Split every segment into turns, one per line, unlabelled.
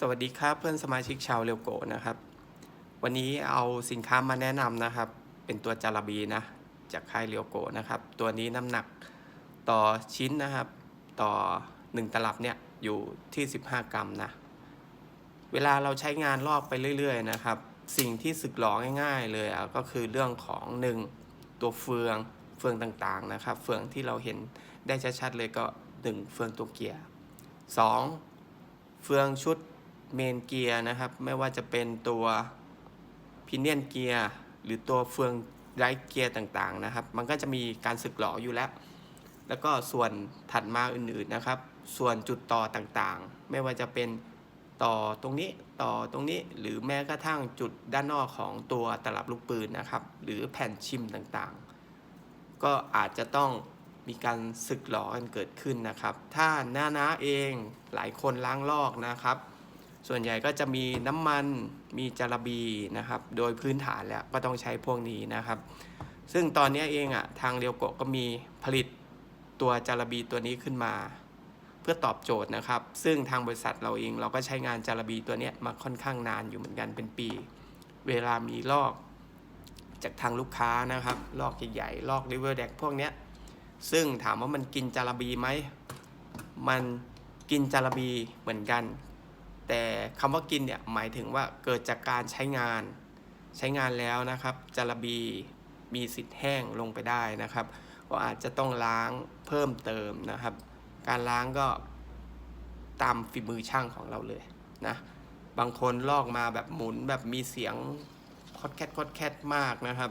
สวัสดีครับเพื่อนสมาชิกชาวเรียวโกะนะครับ วันนี้เอาสินค้ามาแนะนำนะครับ เป็นตัวจาราบีนะ จากค่ายเรียวโกะนะครับ ตัวนี้น้ำหนักต่อชิ้นนะครับ ต่อ 1 ตลับเนี่ยอยู่ที่ 15 กรัมนะ เวลาเราใช้งานลอกไปเรื่อย ๆ นะครับ สิ่งที่สึกหลอง่าย ๆ เลยอะก็คือเรื่องของ 1 ตัวเฟืองเฟืองต่างๆนะครับ เฟืองที่เราเห็นได้ชัดๆเลยก็ 1 เฟืองตัวเกียร์ 2 เฟืองชุด เมนเกียร์นะครับ ไม่ว่าจะเป็นตัวพินเนียนเกียร์หรือตัวเฟืองไรฟ์เกียร์ต่างๆนะครับ มันก็จะมีการสึกหลออยู่แล้ว แล้วก็ส่วนถัดมาอื่นๆนะครับ ส่วนจุดต่อต่างๆ ไม่ว่าจะเป็นต่อตรงนี้ต่อตรงนี้หรือแม้กระทั่งจุดด้านนอกของตัวตลับลูกปืนนะครับ หรือแผ่นชิมต่างๆ ก็อาจจะต้องมีการสึกหลอกันเกิดขึ้นนะครับ ถ้าหน้าน้าเองหลายคนล้างลอกนะครับ ส่วนใหญ่ก็จะมีน้ำมันมีจาระบีนะครับ โดยพื้นฐานแล้วก็ต้องใช้พวกนี้นะครับ ซึ่งตอนนี้เองอะทางเรียวโกะก็มีผลิตตัวจาระบีตัวนี้ขึ้นมา เพื่อตอบโจทย์นะครับ ซึ่งทางบริษัทเราเองเราก็ใช้งานจาระบีตัวนี้มาค่อนข้างนานอยู่เหมือนกันเป็นปี เวลามีลอกจากทางลูกค้านะครับลอกใหญ่ๆลอกริเวอร์แดกพวกเนี้ยซึ่งถามว่ามันกินจาระบีไหม มันกินจาระบีเหมือนกัน แต่คำว่ากินเนี่ยหมายถึงว่าเกิดจากการใช้งาน ใช้งานแล้วนะครับจาระบีมีสิทธิ์แห้งลงไปได้นะครับ ก็อาจจะต้องล้างเพิ่มเติมนะครับ การล้างก็ตามฝีมือช่างของเราเลยนะบางคนลอกมาแบบหมุนแบบมีเสียงคอดแคทคอดแคทมากนะครับ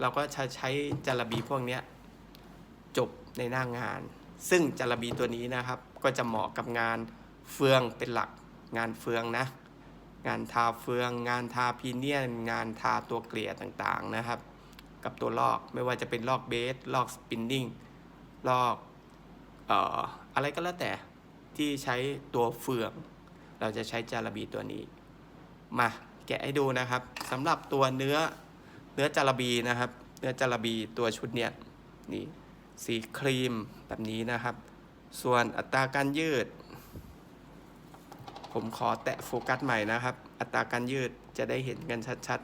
เราก็จะใช้จาระบีพวกนี้จบในหน้างาน ซึ่งจาระบีตัวนี้นะครับ ก็จะเหมาะกับงานเฟืองเป็นหลัก งานเฟืองนะ งานทาเฟือง งานทาพีเนียน งานทาตัวเกลี่ยต่างๆนะครับ กับตัวลอกไม่ว่าจะเป็นลอกเบส ลอกสปินนิ่ง ลอกเอ่ออะไรก็แล้วแต่ที่ใช้ตัวเฟือง เราจะใช้จาระบีตัวนี้ มาแกะให้ดูนะครับสำหรับตัวเนื้อเนื้อจาระบีนะครับ เนื้อจาระบีตัวชุดเนี้ยนี่สีครีมแบบนี้นะครับ ส่วนอัตราการยืด ผมขอแตะโฟกัสใหม่นะครับ อัตราการยืดจะได้เห็นกันชัด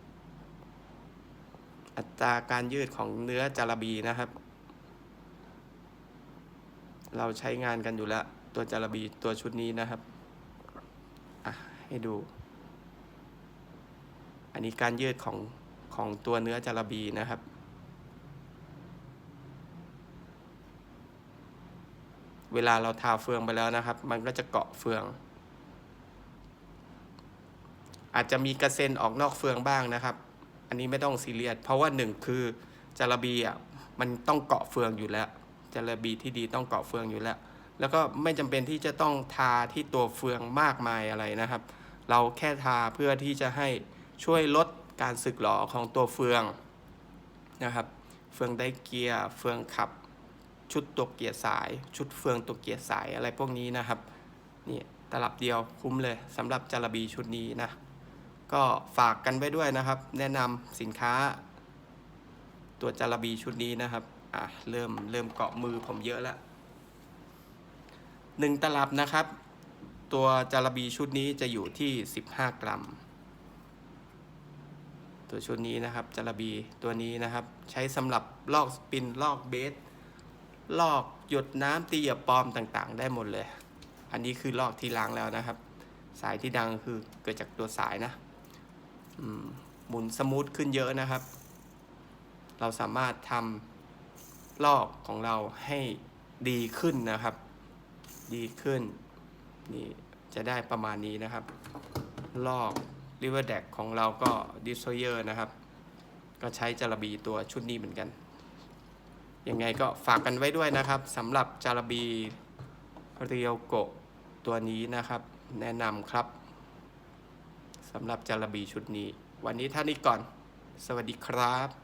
ๆ อัตราการยืดของเนื้อจาระบีนะครับ เราใช้งานกันอยู่แล้ว ตัวจาระบีตัวชุดนี้นะครับ อะ ให้ดู อันนี้การยืดของของตัวเนื้อจาระบีนะครับ เวลาเราทาเฟืองไปแล้วนะครับ มันก็จะเกาะเฟือง อาจจะมีกระเซ็นออกนอกเฟืองบ้างนะครับ อันนี้ไม่ต้องซีเรียสเพราะว่าหนึ่งคือจาระบีอะมันต้องเกาะเฟืองอยู่แล้วจาระบีที่ดีต้องเกาะเฟืองอยู่แล้ว แล้วก็ไม่จำเป็นที่จะต้องทาที่ตัวเฟืองมากมายอะไรนะครับ เราแค่ทาเพื่อที่จะให้ช่วยลดการสึกหรอของตัวเฟืองนะครับ เฟืองได้เกียร์เฟืองขับ ชุดตัวเกียร์สาย ชุดเฟืองตัวเกียร์สายอะไรพวกนี้นะครับนี่ตลับเดียวคุ้มเลยสำหรับจารบีชุดนี้นะ ก็ฝากกันไว้ด้วยนะครับ แนะนำสินค้า ตัวจารบีชุดนี้นะครับอะเริ่มเริ่มเกาะมือผมเยอะแล้วหนึ่งตลับนะครับ ตัวจารบีชุดนี้จะอยู่ที่ 15 กรัม ตัวชุดนี้นะครับจารบีตัวนี้นะครับ ใช้สำหรับลอกสปินลอกเบส ลอกหยดน้ำตีหยบปลอมต่างๆ ได้หมดเลย อันนี้คือลอกที่ล้างแล้วนะครับ สายที่ดังคือเกิดจากตัวสายนะหมุนสมูทขึ้นเยอะนะครับ เราสามารถทำลอกของเราให้ดีขึ้นนะครับ ดีขึ้น นี่จะได้ประมาณนี้นะครับ ลอก River d a c ของเราก็ Destroyer นะครับ ก็ใช้จาระบีตัวชุดนี้เหมือนกัน ยังไงก็ฝากกันไว้ด้วยนะครับสำหรับจาระบีเรียวโกะตัวนี้นะครับ แนะนำครับสำหรับจาระบีชุดนี้ วันนี้ท่านี้ก่อน สวัสดีครับ